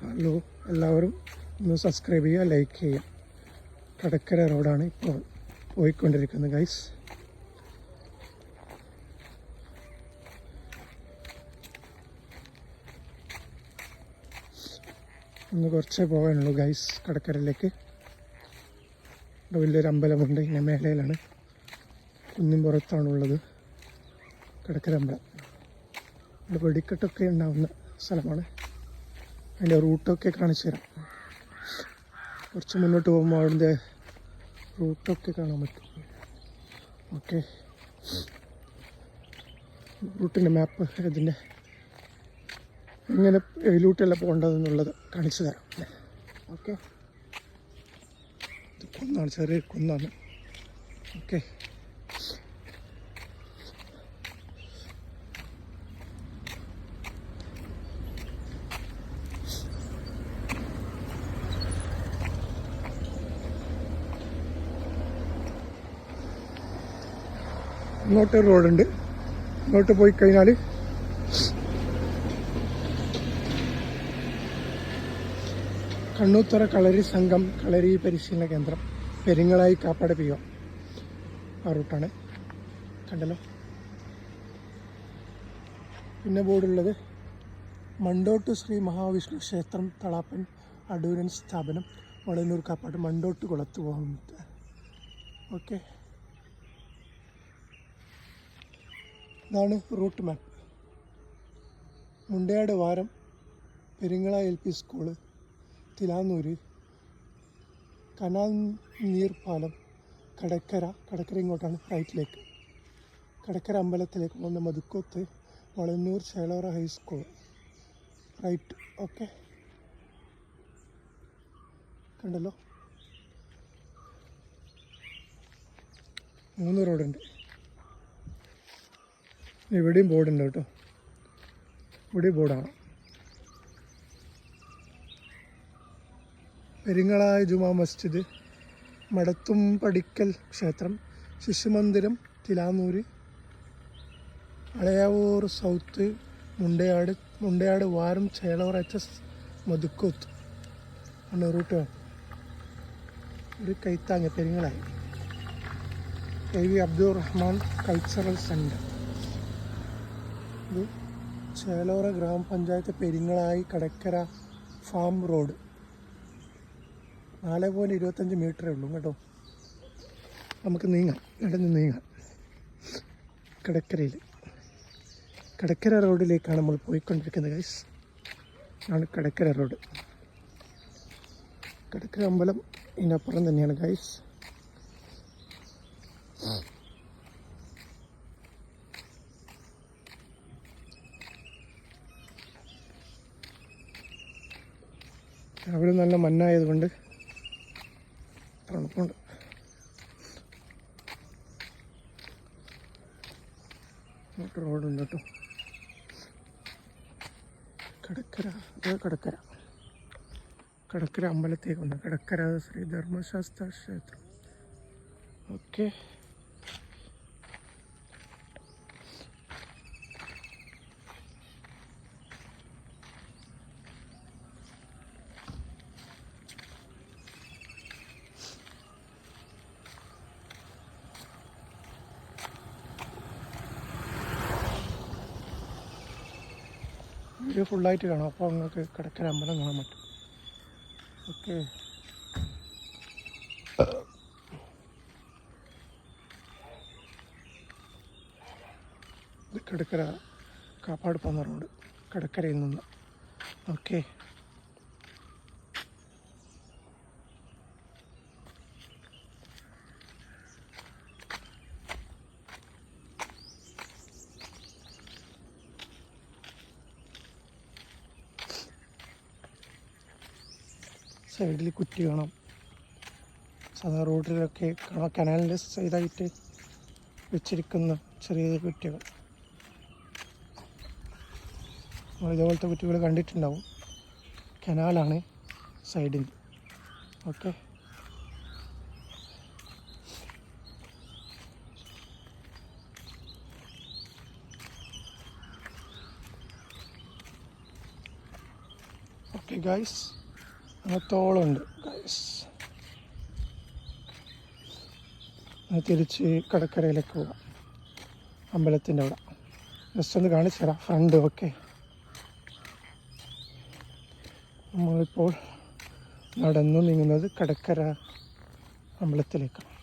Hello എല്ലാവരും ഒന്ന് subscribe ചെയ്യുക ലൈക്ക് ചെയ്യുക. കടക്കര റോഡാണ് ഇപ്പോൾ പോയിക്കൊണ്ടിരിക്കുന്നത് ഗൈസ് ഒന്ന് കുറച്ചേ പോകാനുള്ളൂ ഗൈസ് കടക്കരയിലേക്ക്. അവിടെ വലിയൊരു അമ്പലമുണ്ട് ഇങ്ങനെ മേലയിലാണ് കുന്നിൻ പുറത്താണുള്ളത് കടക്കര അമ്പലം. വെടിക്കെട്ടൊക്കെ ഉണ്ടാവുന്ന സ്ഥലമാണ്. അതിന്റെ റൂട്ടൊക്കെ കാണിച്ചു തരാം. കുറച്ച് മുന്നോട്ട് പോകുമ്പോൾ അതിന്റെ റൂട്ടൊക്കെ കാണാൻ പറ്റും. ഓക്കെ. റൂട്ടിന്റെ മാപ്പ് ഇതിന്റെ എങ്ങനെ എയിലൂട്ടെല്ലാം പോകേണ്ടതെന്നുള്ളത് കാണിച്ചു തരാം. ഓക്കെ. കുന്നാണ് ചെറിയ കുന്നാണ്. ഓക്കെ. ഇങ്ങോട്ട് റോഡുണ്ട്. ഇങ്ങോട്ട് പോയി കഴിഞ്ഞാൽ കണ്ണൂത്തറ കളരി സംഘം കളരി പരിശീലന കേന്ദ്രം പെരിങ്ങളായി കാപ്പാട് പി ഒ. ആ റൂട്ടാണ്. കണ്ടല്ലോ. പിന്നെ ബോർഡുള്ളത് മണ്ടോട്ട് ശ്രീ മഹാവിഷ്ണു ക്ഷേത്രം തളാപ്പൻ അടൂരൻ സ്ഥാപനം വളനൂർ കാപ്പാട് മണ്ടോട്ട് കുളത്ത് പോകുന്നത് ഓക്കെ. ഇതാണ് route map. Mundayad Varam Peringala L P school Thilannur canal നീർപ്പാലം Kadakkara Kadakkara ഇങ്ങോട്ടാണ് റൈറ്റിലേക്ക്. കടക്കര അമ്പലത്തിലേക്ക് പോകുന്ന Mathukkoth Valannur Chelora high school. Right okay. കണ്ടല്ലോ? മൂന്ന് റോഡുണ്ട്. ഇവിടെയും ബോർഡുണ്ട് കേട്ടോ. ഇവിടെയും ബോർഡാണ്. പെരിങ്ങളായ ജുമാ മസ്ജിദ് മടത്തും പടിക്കൽ ക്ഷേത്രം ശിശുമന്ദിരം Thilannur Alavur south Mundayad Mundayad Varam Chelavar H S Mathukkoth ആണ് റൂട്ട് ഒരു കൈത്താങ്ങ Peringalayi K V Abdul Rahman cultural centre ഇത് ചേലോറ ഗ്രാമപഞ്ചായത്ത് പെരിങ്ങളായി കടക്കര ഫാം റോഡ്. നാല് പോയിന്റ് ഇരുപത്തഞ്ച് മീറ്ററേ ഉള്ളൂ കേട്ടോ. നമുക്ക് നീങ്ങാം. ഇടഞ്ഞ് നീങ്ങാം. കടക്കരയിൽ കടക്കര റോഡിലേക്കാണ് നമ്മൾ പോയിക്കൊണ്ടിരിക്കുന്നത് ഗൈസ് ആണ് കടക്കര റോഡ്. കടക്കര അമ്പലം ഇതിനപ്പുറം തന്നെയാണ് ഗൈസ് അവിടെ നല്ല മഞ്ഞായതുകൊണ്ട് തണുപ്പുണ്ട്. റോഡുണ്ട് കേട്ടോ. കടക്കര കടക്കര. കടക്കര അമ്പലത്തേക്കുണ്ട് കടക്കര ശ്രീ ധർമ്മശാസ്ത്ര ക്ഷേത്രം. ഓക്കെ. വീഡിയോ ഫുള്ളായിട്ട് കാണാം. അപ്പോൾ നിങ്ങൾക്ക് കിടക്കര അമ്പലം കാണാൻ പറ്റും. ഓക്കെ. കിടക്കര കാപ്പാട് പോകുന്ന റോഡ്. കിടക്കരയിൽ നിന്ന്. ഓക്കെ. സൈഡിൽ കുറ്റി കാണാം സാധാ റോഡിലൊക്കെ കനാലിന്റെ സൈഡായിട്ട് വെച്ചിരിക്കുന്ന ചെറിയ കുറ്റികൾ. നമ്മൾ ഇതുപോലത്തെ കുറ്റികൾ കണ്ടിട്ടുണ്ടാവും. കനാലാണ് സൈഡിൽ. ഓക്കെ. Okay guys. അങ്ങനെ തിരിച്ച് കടക്കരയിലേക്ക് പോകാം അമ്പലത്തിന്റെ അവിടെ. ജസ്റ്റ് ഒന്ന് കാണിച്ചു തരാം. ഫ്രണ്ട് ഓക്കെ നമ്മളിപ്പോൾ നടന്നു നീങ്ങുന്നത് കടക്കര അമ്പലത്തിലേക്കാണ്.